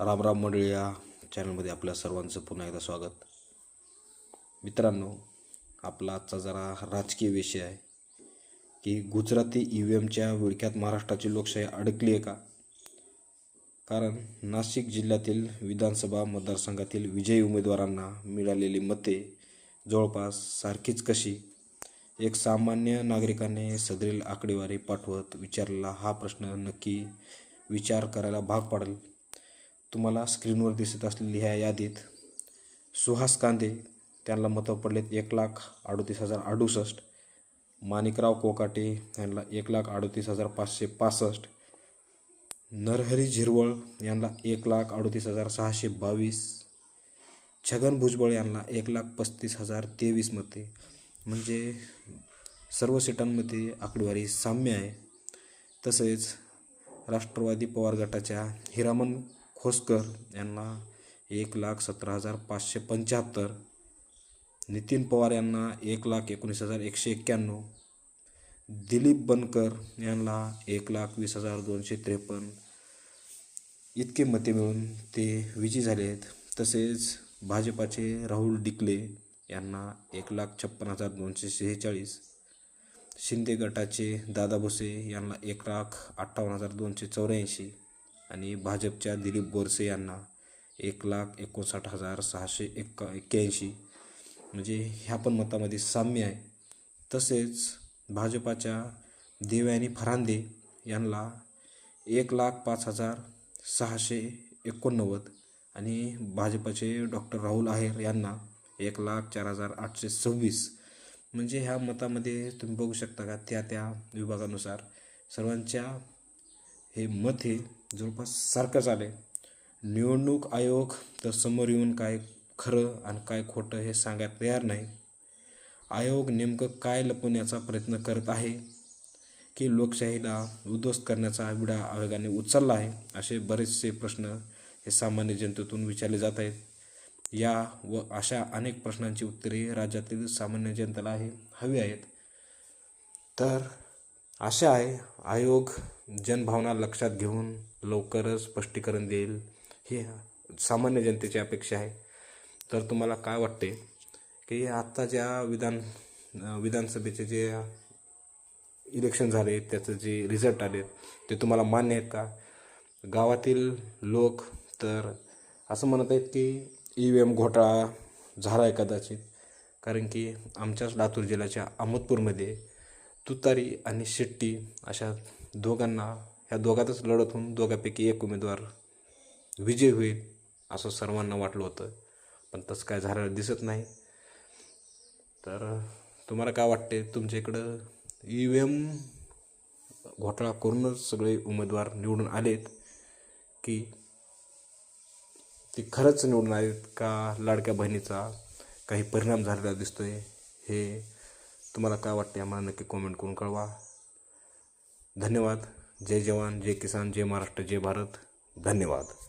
रामराम मंडळी या चॅनलमध्ये आपल्या सर्वांचं पुन्हा एकदा स्वागत. मित्रांनो आपला आजचा जरा राजकीय विषय आहे की गुजराती ई व्ही एमच्या विळख्यात महाराष्ट्राची लोकशाही अडकली आहे का? कारण नाशिक जिल्ह्यातील विधानसभा मतदारसंघातील विजयी उमेदवारांना मिळालेली मते जवळपास सारखीच कशी. एक सामान्य नागरिकाने सदरील आकडेवारी पाठवत विचारलेला हा प्रश्न नक्की विचार करायला भाग पाडेल. तुम्हाला स्क्रीनवर दिसत असलेली ह्या यादीत सुहास कांदे त्यांना मतं पडलेत एक लाख अडोतीस हजार अडुसष्ट. माणिकराव कोकाटे यांना एक लाख अडोतीस हजार पाचशे पासष्ट. नरहरी झिरवळ यांना एक लाख अडोतीस हजार सहाशे बावीस. छगन भुजबळ यांना एक लाख पस्तीस हजार तेवीस मते. म्हणजे सर्व सीटांमध्ये आकडेवारी साम्य आहे. तसेच राष्ट्रवादी पवार गटाच्या हिरामन खोसकर यांना एक लाख सतरा हजार पाचशे पंच्याहत्तर. नितीन पवार यांना एक लाख एकोणीस हजार एकशे एक्क्याण्णव. दिलीप बनकर यांना एक लाख वीस हजार दोनशे त्रेपन्न. इतके मते मिळून ते विजयी झाले आहेत. तसेच भाजपाचे राहुल डिकले यांना एक लाख छप्पन हजार दोनशे शेहेचाळीस. शिंदे गटाचे दादा भुसे यांना एक लाख अठ्ठावन्न हजार दोनशे चौऱ्याऐंशी. आणि भाजपच्या दिलीप बोरसे यांना एक लाख एकोणसाठ हजार सहाशे एक्का एक्क्याऐंशी. म्हणजे ह्या पण मतामध्ये साम्य आहे. तसेच भाजपाच्या देवयानी फरांदे यांना एक लाख पाच हजार सहाशे एकोणनव्वद आणि भाजपाचे डॉक्टर राहुल आहेर यांना एक लाख चार हजार आठशे सव्वीस. म्हणजे ह्या मतामध्ये तुम्ही बघू शकता का त्या त्या विभागानुसार सर्वांच्या हे मत हे जवळपास सारखंच आलं आहे निवडणूक आयोग तर समोर येऊन काय खरं आणि काय खोटं हे सांगायला तयार नाही. आयोग नेमकं काय लपवण्याचा प्रयत्न करत आहे? की लोकशाहीला उद्ध्वस्त करण्याचा विडा आयोगाने उचलला आहे? असे बरेचसे प्रश्न हे सामान्य जनतेतून विचारले जात आहेत. या व अशा अनेक प्रश्नांची उत्तरे राज्यातील सामान्य जनतेला हे हवी आहेत. तर आशा आहे आयोग जनभावना लक्षात घेऊन लवकरच स्पष्टीकरण देईल. ही सामान्य जनतेची अपेक्षा आहे. तर तुम्हाला काय वाटते? की आत्ता ज्या विधान विधानसभेचे जे इलेक्शन झाले त्याचं जे रिझल्ट आले ते तुम्हाला मान्य आहेत का? गावातील लोक तर असं म्हणत आहेत की ई व्ही एम घोटाळा झाला आहे कदाचित. कारण की आमच्याच लातूर जिल्ह्याच्या अहमदपूरमध्ये तुतारी आणि शेट्टी अशा दोघांना ह्या दोघातच लढत होऊन दोघांपैकी एक उमेदवार विजय होईल असं सर्वांना वाटलं होतं. पण तसं काय झालेलं दिसत नाही. तर तुम्हाला काय वाटते तुमच्या इकडं ई व्ही एम घोटाळा करूनच सगळे उमेदवार निवडून आलेत की ते खरंच निवडून आलेत का लाडक्या बहिणीचा काही परिणाम झालेला दिसतोय? हे तुम्हाला काय वाटते आम्हाला नक्की कॉमेंट करून कळवा. धन्यवाद. जय जवान जय किसान जय महाराष्ट्र जय भारत. धन्यवाद.